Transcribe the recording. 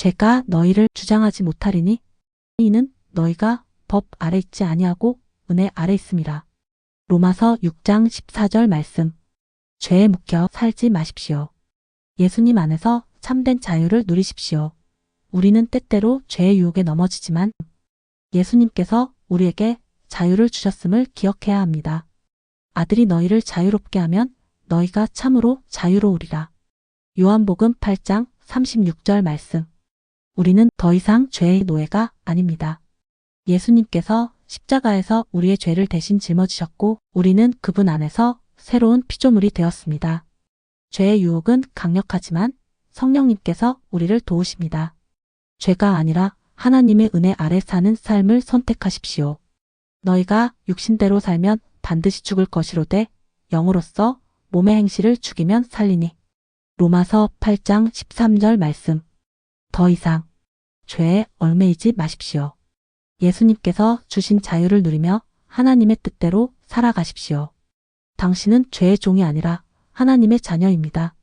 죄가 너희를 주장하지 못하리니 이는 너희가 법 아래 있지 아니하고 은혜 아래 있음이라. 로마서 6장 14절 말씀. 죄에 묵혀 살지 마십시오. 예수님 안에서 참된 자유를 누리십시오. 우리는 때때로 죄의 유혹에 넘어지지만 예수님께서 우리에게 자유를 주셨음을 기억해야 합니다. 아들이 너희를 자유롭게 하면 너희가 참으로 자유로우리라. 요한복음 8장 36절 말씀. 우리는 더 이상 죄의 노예가 아닙니다. 예수님께서 십자가에서 우리의 죄를 대신 짊어지셨고 우리는 그분 안에서 새로운 피조물이 되었습니다. 죄의 유혹은 강력하지만 성령님께서 우리를 도우십니다. 죄가 아니라 하나님의 은혜 아래 사는 삶을 선택하십시오. 너희가 육신대로 살면 반드시 죽을 것이로되 영으로서 몸의 행실을 죽이면 살리니. 로마서 8장 13절 말씀. 더 이상 죄에 얽매이지 마십시오. 예수님께서 주신 자유를 누리며 하나님의 뜻대로 살아가십시오. 당신은 죄의 종이 아니라 하나님의 자녀입니다.